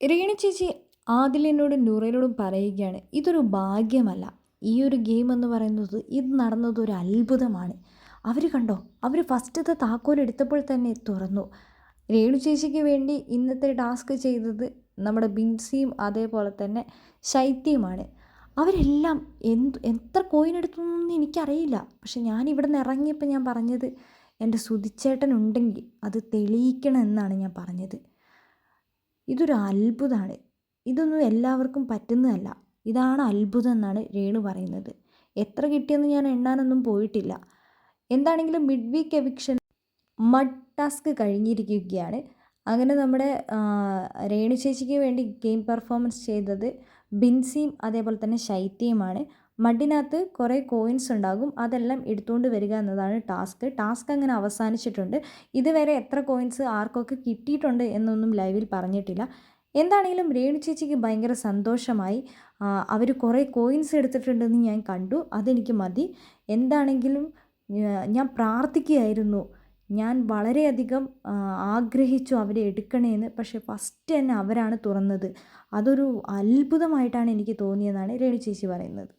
രേണു ചേച്ചി ആദിലിനോടും നൂറയിലോടും പറയുകയാണ് ഇതൊരു ഭാഗ്യമല്ല. ഈ ഒരു ഗെയിം എന്ന് പറയുന്നത് ഇത് നടന്നത് ഒരു അത്ഭുതമാണ്. അവർ കണ്ടോ? അവർ ഫസ്റ്റത്തെ താക്കോൽ എടുത്തപ്പോൾ തന്നെ തുറന്നു. രേണു ചേച്ചിക്ക് വേണ്ടി ഇന്നത്തെ ടാസ്ക് ചെയ്തത് നമ്മുടെ ബിൻസിയും അതേപോലെ തന്നെ ശൈത്യമാണ് അവരെല്ലാം എന്ത് എത്ര കോയിൻ എടുത്തു എന്നൊന്നും എനിക്കറിയില്ല. പക്ഷെ ഞാൻ ഇവിടെ നിന്ന് ഇറങ്ങിയപ്പോൾ ഞാൻ പറഞ്ഞത് എന്റെ സുതിച്ചേട്ടൻ ഉണ്ടെങ്കിൽ അത് തെളിയിക്കണം എന്നാണ് ഞാൻ പറഞ്ഞത്. ഇതൊരു അത്ഭുതമാണ് ഇതൊന്നും എല്ലാവർക്കും പറ്റുന്നതല്ല. ഇതാണ് അത്ഭുതം എന്നാണ് രേണു പറയുന്നത്. എത്ര കിട്ടിയെന്ന് ഞാൻ എണ്ണാനൊന്നും പോയിട്ടില്ല. എന്താണെങ്കിലും mid week eviction mud task കഴിഞ്ഞിരിക്കുകയാണ്. അങ്ങനെ നമ്മുടെ രേണു ചേച്ചിക്ക് വേണ്ടി ഗെയിം പെർഫോമൻസ് ചെയ്തത് ബിൻസിയും അതേപോലെ തന്നെ ശൈത്യയുമാണ്. മഡിനകത്ത് കുറേ കോയിൻസ് ഉണ്ടാകും. അതെല്ലാം എടുത്തുകൊണ്ട് വരിക എന്നതാണ് ടാസ്ക് ടാസ്ക് അങ്ങനെ അവസാനിച്ചിട്ടുണ്ട്. ഇതുവരെ എത്ര കോയിൻസ് ആർക്കൊക്കെ കിട്ടിയിട്ടുണ്ട് എന്നൊന്നും ലൈവിൽ പറഞ്ഞിട്ടില്ല. എന്താണെങ്കിലും രേണു ചേച്ചിക്ക് ഭയങ്കര സന്തോഷമായി. അവർ കുറേ കോയിൻസ് എടുത്തിട്ടുണ്ടെന്ന് ഞാൻ കണ്ടു. അതെനിക്ക് മതി. എന്താണെങ്കിലും ഞാൻ പ്രാർത്ഥിക്കുകയായിരുന്നു. ഞാൻ വളരെയധികം ആഗ്രഹിച്ചു അവരെ എടുക്കണേന്ന്. പക്ഷേ ഫസ്റ്റ് തന്നെ അവരാണ് തുറന്നത്. അതൊരു അത്ഭുതമായിട്ടാണ് എനിക്ക് തോന്നിയതെന്നാണ് രേണു ചേച്ചി പറയുന്നത്.